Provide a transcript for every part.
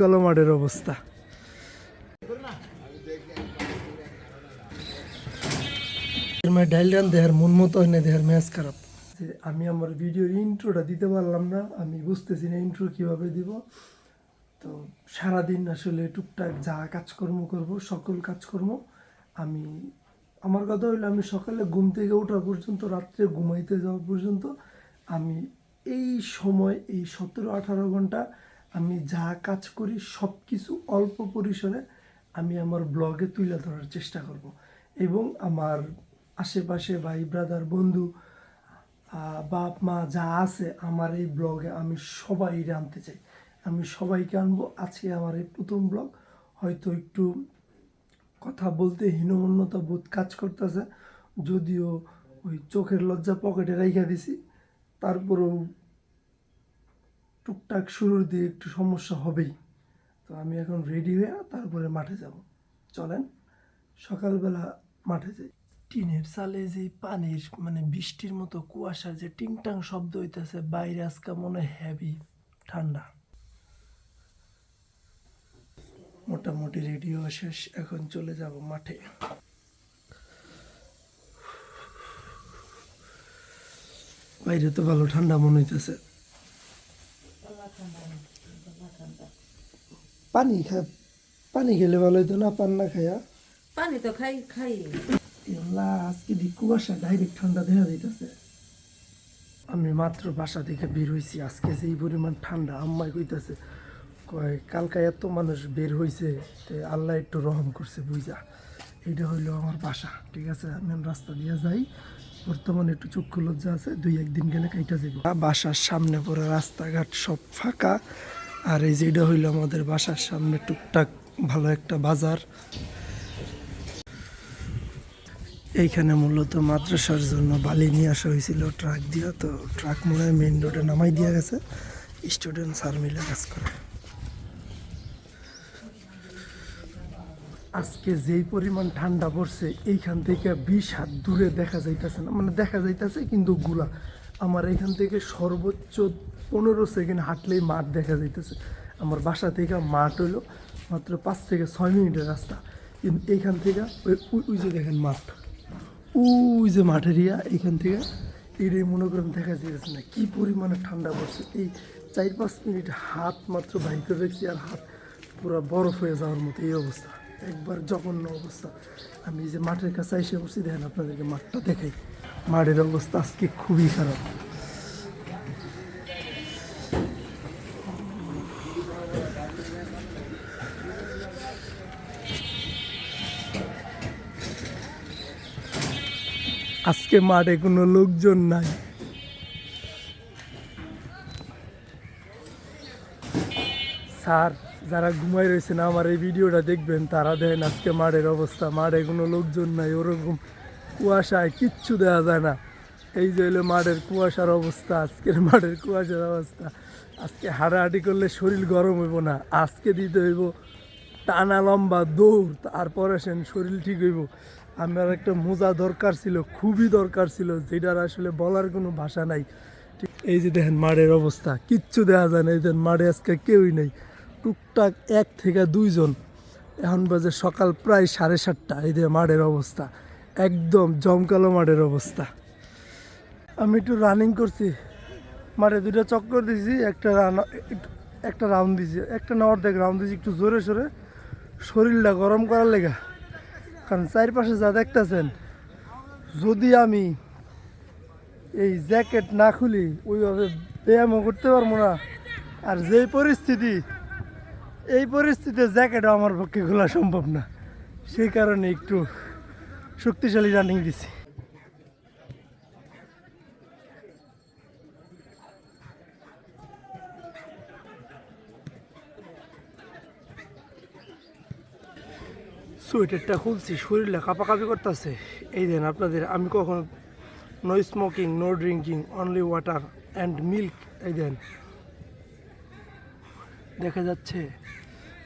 কালো মাঠের অবস্থা। ডাইল রান, দেহার মন মতো হয় না, দেহার ম্যাচ খারাপ। আমি আমার ভিডিওর ইন্ট্রোটা দিতে পারলাম না, আমি বুঝতেছি না ইন্ট্রো কীভাবে দিব। তো সারাদিন আসলে টুকটাক যা কাজকর্ম করব, সকল কাজকর্ম আমি, আমার কথা হইল আমি সকালে ঘুম থেকে ওঠা পর্যন্ত, রাত্রে ঘুমাইতে যাওয়া পর্যন্ত আমি এই সময়, এই সতেরো আঠারো ঘণ্টা আমি যা কাজ করি সব কিছু অল্প পরিসরে আমি আমার ব্লগে তুলে ধরার চেষ্টা করব। এবং আমার আশেপাশে ভাই ব্রাদার বন্ধু বাপ, মা যা আছে, আমার এই ব্লগে আমি সবাই আনতে চাই। আমি সবাইকে আনব। আজকে আমার এই প্রথম ব্লগ। হয়তো একটু কথা বলতে হীনমন্যতা বোধ কাজ করতেছে। যদিও ওই চোখের লজ্জা পকেটে রেখে দিছি। তারপরেও টুকটাক শুরুর দিয়ে একটু সমস্যা হবেই। তো আমি এখন রেডি হয়ে তারপরে মাঠে যাব। চলেন, সকালবেলা মাঠে যাই। টিনের চালে যে পানির মানে বৃষ্টির মতো কুয়াশার যে টিংটাং শব্দ হইতেছে, বাইরে আজকে মনে হ্যাভি ঠান্ডা। মোটামুটি রেডিও শেষ, এখন চলে যাব মাঠে। বাইরে তো ভালো ঠান্ডা মনে হইতেছে। পানি খা পানি খেলে ভালো হইতো না পান না খায়া। পানি তো খাই খাই। আল্লাহ আজকে দি কুয়াশা ডাইরেক্ট ঠান্ডা দেখা যাইতেছে। আমি মাত্র বাসা থেকে বের হইছি আজকে যে এই পরিমাণ ঠান্ডা আম্মাই কইতাছে কয় কালকা এত মানুষ বের হইছে তে আল্লাহ একটু রহম করছে বুঝা এইটা হইল আমার বাসা ঠিক আছে? আমি রাস্তা দিয়ে যাই বর্তমানে একটু চক্ষু লজ্জা আছে দুই একদিন গেলে কাইটা যাব বাসার সামনে পরে রাস্তাঘাট সব ফাঁকা আর এই যে এটা হইল আমাদের বাসার সামনে টুকটাক ভালো একটা বাজার। এইখানে মূলত মাদ্রাসার জন্য বালি নিয়ে আসা হয়েছিল ট্রাক দিয়া, তো ট্রাক মনে হয় মেন রোডে নামাই দিয়া গেছে। স্টুডেন্ট স্যার মিলে কাজ করে। আজকে যেই পরিমাণ ঠান্ডা পড়ছে, এইখান থেকে বিশ হাত দূরে দেখা যাইতেছে না। মানে দেখা যাইতেছে কিন্তু গুলা। আমার এখান থেকে সর্বোচ্চ পনেরো সেকেন্ড হাঁটলেই মাঠ দেখা যাইতেছে। আমার বাসা থেকে মাঠ হলো মাত্র পাঁচ থেকে ছয় মিনিটের রাস্তা। কিন্তু এইখান থেকে ওই, ওই- যে দেখেন মাঠ, ওই যে মাঠের ইয়া, এইখান থেকে এটাই মনে করেন দেখা যাইতেছে না। কি পরিমাণে ঠান্ডা পড়ছে। এই চার পাঁচ মিনিট হাত মাত্র বাইকে দেখছি আর হাত পুরো বরফ হয়ে যাওয়ার মতো এই অবস্থা। একবার জঘন্য অবস্থা। আমি যে মাঠের কাছে এসে বসছি, দেখেন আপনাদেরকে মাঠটা দেখাই। মাঠের অবস্থা আজকে খুবই খারাপ। আজকে মাঠে কোনো লোকজন নাই। স্যার, যারা ঘুমাই রয়েছেন আমার এই ভিডিওটা দেখবেন, তারা দেখেন আজকে মাঠের অবস্থা। মাঠে কোনো লোকজন নাই, ওরকম কুয়াশায় কিচ্ছু দেওয়া যায় না। এই যে হলো মাঠের কুয়াশার অবস্থা, আজকের মাঠের কুয়াশার অবস্থা। আজকে হাঁটাহাঁটি করলে শরীর গরম হইব না, আজকে দিতে হইব টানা লম্বা দৌড়, তারপরে সেন শরীর ঠিক হইব। আমার একটা মোজা দরকার ছিল, খুবই দরকার ছিল, যেটার আসলে বলার কোনো ভাষা নাই। এই যে দেখেন মাঠের অবস্থা, কিচ্ছু দেখা যায় না। এই দেখেন মাঠে আজকে কেউই নেই। টুকটাক এক থেকে দুইজন। এখন বাজে সকাল প্রায় সাড়ে সাতটা। এই যে মাঠের অবস্থা, একদম জমকালো মাঠের অবস্থা। আমি একটু রানিং করছি। মাঠে দুটো চক্কর দিয়েছি একটা রান একটা রাউন্ড দিয়েছি একটা না অর্ধেক রাউন্ড দিয়েছি একটু জোরে সোরে। শরীরটা গরম করার লেগা। কারণ চারপাশে যা দেখতেছেন, যদি আমি এই জ্যাকেট না খুলি, ওইভাবে ব্যায়ামও করতে পারব না। আর যেই পরিস্থিতি, এই পরিস্থিতিতে জ্যাকেটও আমার পক্ষে খোলা সম্ভব না। সেই কারণে একটু শক্তিশালী রানিং দিছি। সোয়েটারটা খুলছি, শরীরটা কাঁপাকাঁপি করতেছে। এই দেন আপনাদের, আমি কখনো no smoking no drinking only water and milk এই দেন। দেখা যাচ্ছে,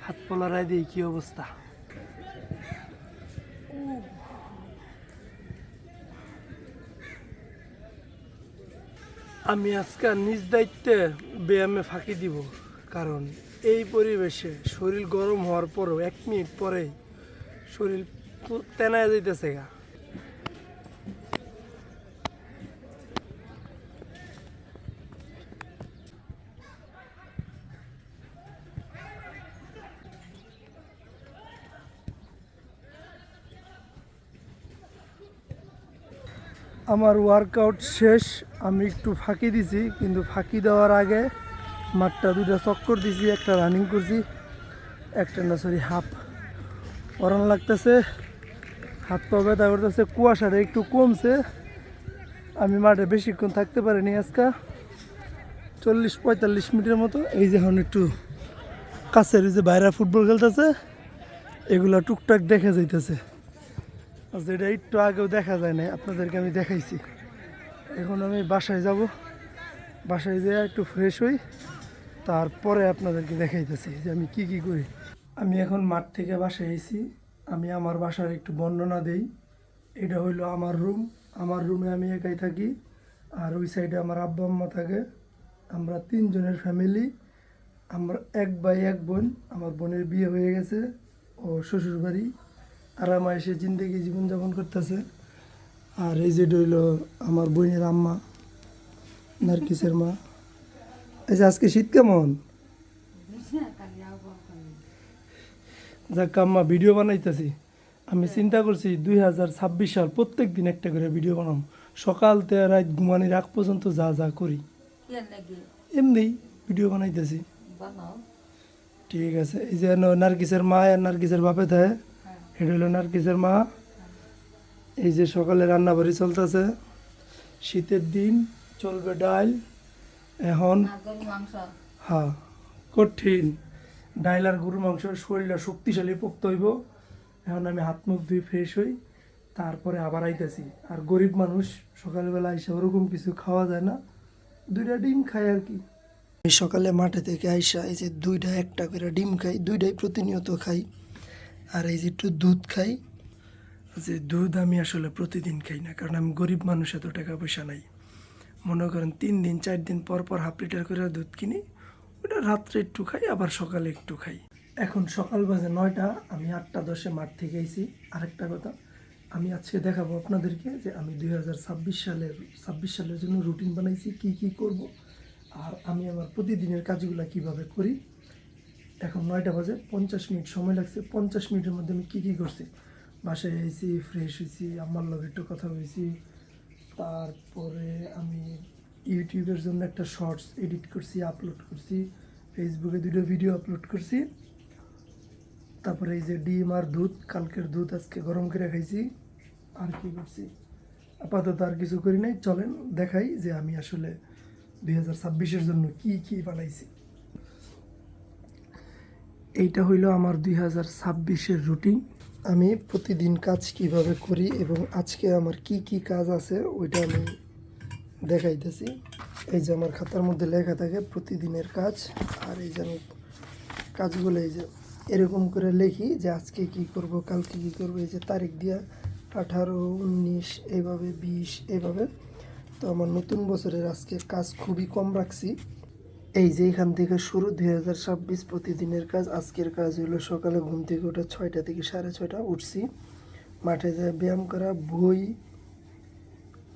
হাত পলারায় দিয়ে কি অবস্থা। আমি আজকে নিজ দায়িত্বে ব্যায়ামে ফাঁকি দিব, কারণ এই পরিবেশে শরীর গরম হওয়ার পরেও এক মিনিট পরেই শরীর তেনায় যাইতেছে গা। আমার ওয়ার্কআউট শেষ, আমি একটু ফাঁকি দিছি, কিন্তু ফাঁকি দেওয়ার আগে মাঠটা দুটো চক্কর দিছি, একটা রানিং করছি, একটা না সরি হাফ পরান লাগতেছে, হাত পা ব্যথা করতেছে, কুয়াশাটা একটু কমছে। আমি মাঠে বেশিক্ষণ থাকতে পারিনি আজকে। চল্লিশ, পঁয়তাল্লিশ মিনিটের মতো এই যে এখন একটু কাছের যে বাইরে ফুটবল খেলতেছে, এগুলো টুকটাক দেখা যাইতেছে। আর যেটা একটু আগেও দেখা যায় না আপনাদেরকে আমি দেখাইছি। এখন আমি বাসায় যাব। বাসায় যেয়ে একটু ফ্রেশ হই, তারপরে আপনাদেরকে দেখাইতেছি যে আমি কি কি করি। আমি এখন মাঠ থেকে বাসায় এসেছি আমি আমার বাসার একটু বর্ণনা দেই। এটা হইল আমার রুম। আমার রুমে আমি একাই থাকি আর ওই সাইডে আমার আব্বা আম্মা থাকে। আমরা তিনজনের ফ্যামিলি। আমরা এক ভাই, এক বোন। আমার বোনের বিয়ে হয়ে গেছে ও শ্বশুরবাড়ি আরামা এসে জিন্দগি জীবনযাপন করতেছে। আর এই যে রইল আমার বোনের আম্মা, নার্কিসের মা। এই যে আজকে শীত কেমন? যাক আম্মা ভিডিও বানাইতেছি আমি চিন্তা করছি দুই হাজার ছাব্বিশ সাল প্রত্যেক দিন একটা করে ভিডিও বানাম। সকাল তে রাত ঘুমানির আগ পর্যন্ত যা যা করি। এমনি ভিডিও বানাইতেছি। ঠিক আছে এই যে নার্গিসের মা আর নার্গিসের বাপে থাকে এটা হলো নার্গিসের মা। এই যে সকালে রান্না বাড়ি চলতেছে শীতের দিন চলবে ডাল এখন হ্যাঁ কঠিন। ডাইল আর গরুর মাংস শরীরটা শক্তিশালী পোক্ত হইব। এখন আমি হাত মুখ ধুই ফ্রেশ হই, তারপরে আবার আইতেছি। আর গরিব মানুষ সকালবেলা এসে ওরকম কিছু খাওয়া যায় না, দুইটা ডিম খাই আর কি। আমি সকালে মাঠে থেকে আইসা এই যে দুইটা একটা করে ডিম খাই, দুইটাই প্রতিনিয়ত খাই। আর এই যে একটু দুধ খাই, যে দুধ আমি আসলে প্রতিদিন খাই না, কারণ আমি গরিব মানুষ, এত টাকা পয়সা নাই। মনে করেন তিন দিন, চার দিন পর পর হাফ লিটার করে দুধ কিনি ওটা রাত্রে একটু খাই, আবার সকালে একটু খাই। এখন সকাল বাজে নয়টা, আমি আটটা দশে মাঠ থেকে আইছি। আরেকটা কথা, আমি আজকে দেখাবো আপনাদেরকে যে আমি দুই হাজার ছাব্বিশ সালের ছাব্বিশ সালের জন্য রুটিন বানাইছি, কি কি করব, আর আমি আমার প্রতিদিনের কাজগুলো কীভাবে করি। এখন নয়টা বাজে, পঞ্চাশ মিনিট সময় লাগছে। পঞ্চাশ মিনিটের মধ্যে আমি কী কী করছি? বাসায় এসেছি ফ্রেশ হয়েছি আমার লগে একটু কথা হয়েছি তারপরে আমি ইউটিউবের জন্য একটা শর্টস এডিট করছি আপলোড করছি। ফেসবুকে দুটো ভিডিও আপলোড করছি। তারপরে এই যে ডিম আর দুধ, কালকের দুধ, আজকে গরম করে খাইছি। আর কি করছি? আপাতত আর কিছু করি নাই। চলেন দেখাই যে আমি আসলে দুই হাজার ছাব্বিশের জন্য কি কি বানাইছি। এইটা হইল আমার দুই হাজার ছাব্বিশের রুটিন আমি প্রতিদিন কাজ কীভাবে করি এবং আজকে আমার কি কি কাজ আছে, ওইটা আমি দেখাইতেছি। এই যে আমার খাতার মধ্যে লেখা থাকে, প্রতিদিনের কাজ। আর এই যে আমি কাজগুলো এই যে এরকম করে লিখি যে আজকে কি করব, কালকে কি করব, এই যে তারিখ দিয়া আঠারো, উনিশ এইভাবে বিশ এইভাবে তো আমার নতুন বছরের আজকে কাজ খুবই কম রাখছি। এই যে এখান থেকে শুরু, দুই হাজার ছাব্বিশ প্রতিদিনের কাজ, আজকের কাজ হলো সকালে ঘুম থেকে ওঠা ছয়টা থেকে সাড়ে ছয়টা উঠছি। মাঠে যায় ব্যায়াম করা, বই,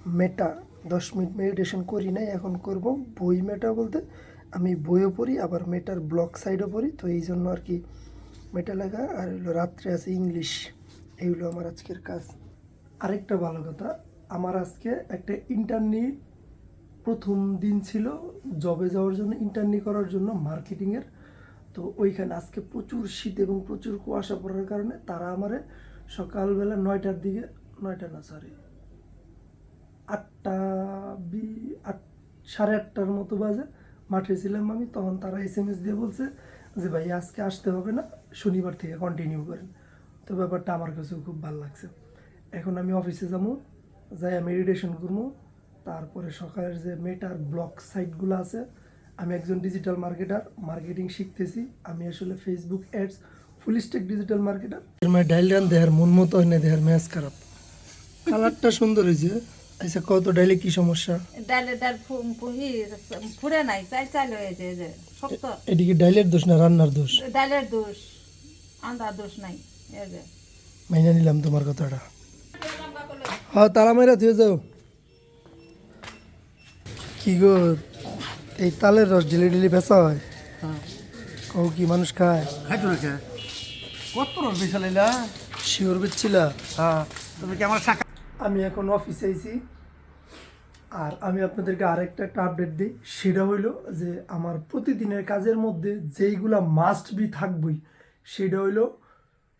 মেটা দশ মিনিট মেডিটেশন করি নাই, এখন করব। বই মেটা বলতে আমি বইও পড়ি, আবার মেটার ব্লক সাইডও পড়ি। তো এই জন্য আর কি মেটা লেখা আর হলো রাত্রে আছে ইংলিশ এইগুলো আমার আজকের কাজ। আরেকটা ভালো কথা, আমার আজকে একটা ইন্টারনি প্রথম দিন ছিল জবে যাওয়ার জন্য ইন্টারনি করার জন্য মার্কেটিংয়ের তো ওইখানে আজকে প্রচুর শীত এবং প্রচুর কুয়াশা পড়ার কারণে তারা আমারে সকালবেলা নয়টার দিকে, নয়টা না সরি আটটা বি আট সাড়ে আটটার মতো বাজে। মাঠে ছিলাম আমি, তখন তারা এস এম এস দিয়ে বলছে যে, ভাই, আজকে আসতে হবে না, শনিবার থেকে কন্টিনিউ করেন। তো ব্যাপারটা আমার কাছেও খুব ভালো লাগছে। এখন আমি অফিসে যাব, যাই মেডিটেশন করব। তারপরে সকালের যে মেটার ব্লক সাইটগুলো আছে, আমি একজন ডিজিটাল মার্কেটার মার্কেটিং শিখতেছি। আমি আসলে Facebook ads full stack digital marketer ডাইল রান দেহার মন মতো হয় না, দেহার ম্যাচ খারাপ। কালারটা সুন্দর হয়েছে। আচ্ছা কত ডাইলে কি সমস্যা? ডালে ডাল ফুরে নাই চাই চাল হয়েছে যে শক্ত। এদিকে ডাইলের দোষ না রান্নার দোষ? ডালের দোষ আন্দা দোষ নাই এই যে। মাইনা নিলাম তোমার কথাটা। হ্যাঁ তুই যাও। কি গো এই তালের রস ঢিলে ঢিলে বেচা হয়? কও কি মানুষ খায়? খাইতো না কত রস বিশালাইলা শিওর বেচছিলা? হ্যাঁ তুমি কি আমার শাখা আমি এখন অফিসে আইছি। আর আমি আপনাদেরকে আরেকটা একটা আপডেট দিই। সেটা হইল যে আমার প্রতিদিনের কাজের মধ্যে যেইগুলা মাস্ট বি থাকবই, সেটা হইল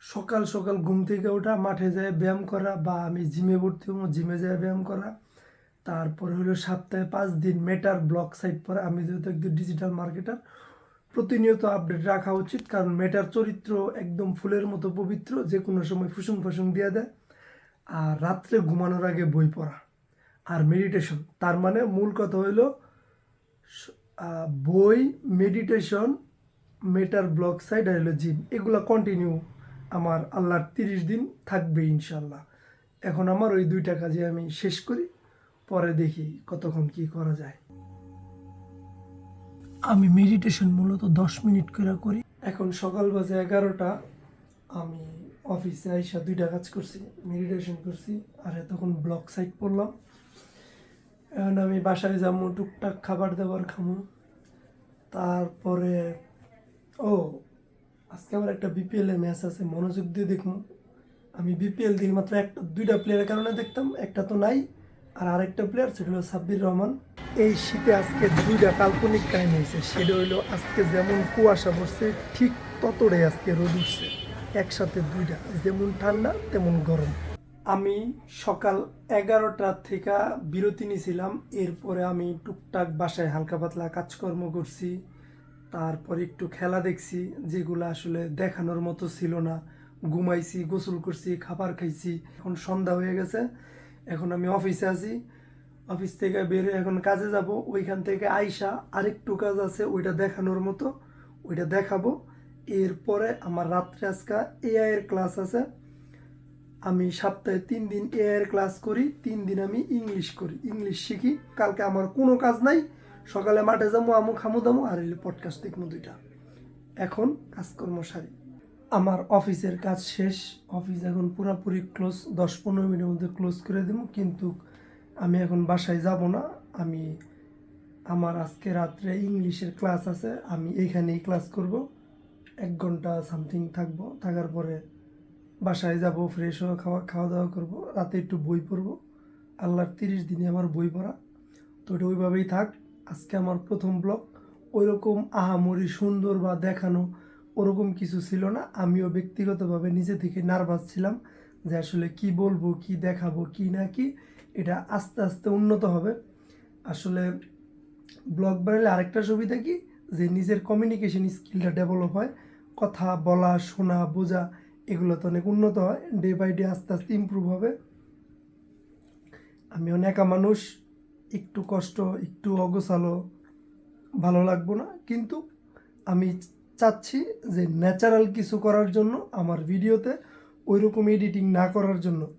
সকাল সকাল ঘুম থেকে ওঠা, মাঠে যায় ব্যায়াম করা বা আমি জিমে ভর্তি হব জিমে যায় ব্যায়াম করা। তারপরে হলো সপ্তাহে পাঁচ দিন মেটার ব্লক সাইট পরে। আমি যেহেতু একদম ডিজিটাল মার্কেটার প্রতিনিয়ত আপডেট রাখা উচিত। কারণ মেটার চরিত্র একদম ফুলের মতো পবিত্র যে কোনো সময় ফুসুং ফুসুং দিয়ে দেয়। আর রাত্রে ঘুমানোর আগে বই পড়া আর মেডিটেশন তার মানে মূল কথা হইল বই মেডিটেশন মেটার ব্লগ সাইড আর হলো জিম এগুলো কন্টিনিউ আমার আল্লাহর তিরিশ দিন থাকবে ইনশাল্লাহ এখন আমার ওই দুইটা কাজে আমি শেষ করি, পরে দেখি কতক্ষণ কি করা যায়। আমি মেডিটেশন মূলত দশ মিনিট করে করি। এখন সকাল বাজে এগারোটা, আমি অফিসে আইসা দুইটা কাজ করছি মেডিটেশন করছি, আর তখন ব্লক সাইট পড়লাম। এখন আমি বাসায় যাব, টুকটাক খাবার দাবার খামো তারপরে, ও, আজকে আমার একটা বিপিএল এর ম্যাচ আছে, মনোযোগ দিয়ে দেখব। আমি বিপিএল দেখি মাত্র একটা, দুইটা প্লেয়ারের কারণে দেখতাম, একটা তো নাই, আর আরেকটা প্লেয়ার সেটা হলো সাব্বির রহমান। এই শীতে আজকে দুইটা কাল্পনিক কাহিনী হয়েছে সেটা হইল আজকে যেমন কুয়াশা পড়ছে, ঠিক ততটাই আজকে রোদ উঠছে। একসাথে দুইটা, যেমন ঠান্ডা, তেমন গরম। আমি সকাল এগারোটা থেকে বিরতি নিয়েছিলাম, এরপরে আমি টুকটাক বাসায় হালকা পাতলা কাজকর্ম করছি, তারপর একটু খেলা দেখছি, যেগুলো আসলে দেখানোর মতো ছিল না। ঘুমাইছি, গোসল করছি, খাবার খাইছি, এখন সন্ধ্যা হয়ে গেছে, এখন আমি অফিসে আছি। অফিস থেকে বের এখন কাজে যাব, ওইখান থেকে আইসা আরেকটু কাজ আছে, ওইটা দেখানোর মতো, ওইটা দেখাবো। এরপরে আমার রাত্রে আজকা এআই এর ক্লাস আছে। আমি সপ্তাহে তিন দিন এআই এর ক্লাস করি, তিন দিন আমি ইংলিশ করি। ইংলিশ শিখি। কালকে আমার কোনো কাজ নাই। সকালে মাঠে যাব, আমু খামু দামু, আর এলে পডকাস্ট দেখব দুইটা। এখন কাজকর্ম সারি। আমার অফিসের কাজ শেষ। অফিস এখন পুরোপুরি ক্লোজ দশ পনেরো মিনিটের মধ্যে ক্লোজ করে দেবো। কিন্তু আমি এখন বাসায় যাব না। আমি আমার আজকে রাত্রে ইংলিশের ক্লাস আছে। আমি এইখানেই ক্লাস করব। এক ঘণ্টা সামথিং থাকব, থাকার পরে বাসায় যাব ফ্রেশ হওয়া খাওয়া খাওয়া দাওয়া করব, রাতে একটু বই পড়ব। আল্লাহর তিরিশ দিনে আমার বই পড়া। তো এটা ওইভাবেই থাক, আজকে আমার প্রথম ব্লগ ওইরকম আহামরি সুন্দর বা দেখানো ওরকম কিছু ছিল না। আমিও ব্যক্তিগতভাবে নিজে থেকে নার্ভাস ছিলাম যে আসলে কি বলব, কি দেখাবো, কি না কি, এটা আস্তে আস্তে উন্নত হবে। আসলে ব্লগ বানালে আরেকটা সুবিধা কি? যে নিজের কমিউনিকেশন স্কিলটা ডেভেলপ হয়। কথা, বলা, শোনা, বোঝা, এগুলো তো অনেক উন্নত হয়। ডে বাই ডে আস্তে আস্তে ইমপ্রুভ হবে। আমি অনেক মানুষ, একটু কষ্ট, একটু অগোছালো, ভালো লাগবো না। কিন্তু আমি চাচ্ছি যে ন্যাচারাল কিছু করার জন্য, আমার ভিডিওতে ওইরকম এডিটিং না করার জন্য।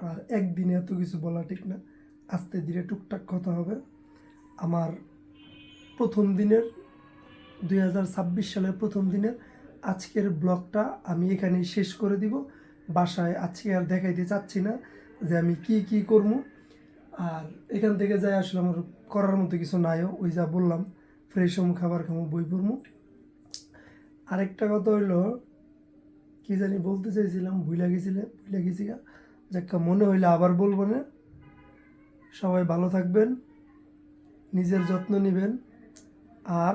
আর একদিনে এত কিছু বলা ঠিক না। আস্তে ধীরে টুকটাক কথা হবে। আমার প্রথম দিনের দুই হাজার ছাব্বিশ সালের প্রথম দিনের আজকের ব্লগটা আমি এখানেই শেষ করে দিব। বাসায় আজকে আর দেখাইতে চাচ্ছি না যে আমি কি কি করব। আর এখান থেকে যাই আসলে আমার করার মতো কিছু নাইও, ওই যা বললাম, ফ্রেশ হম, খাবার খামো, বই পড়ব আরেকটা কথা হইল, কি জানি বলতে চাইছিলাম ভুলে গেছিলে ভুলে গেছি গা। যাক্কা মনে হইলে আবার বলব না। সবাই ভালো থাকবেন, নিজের যত্ন নেবেন। আর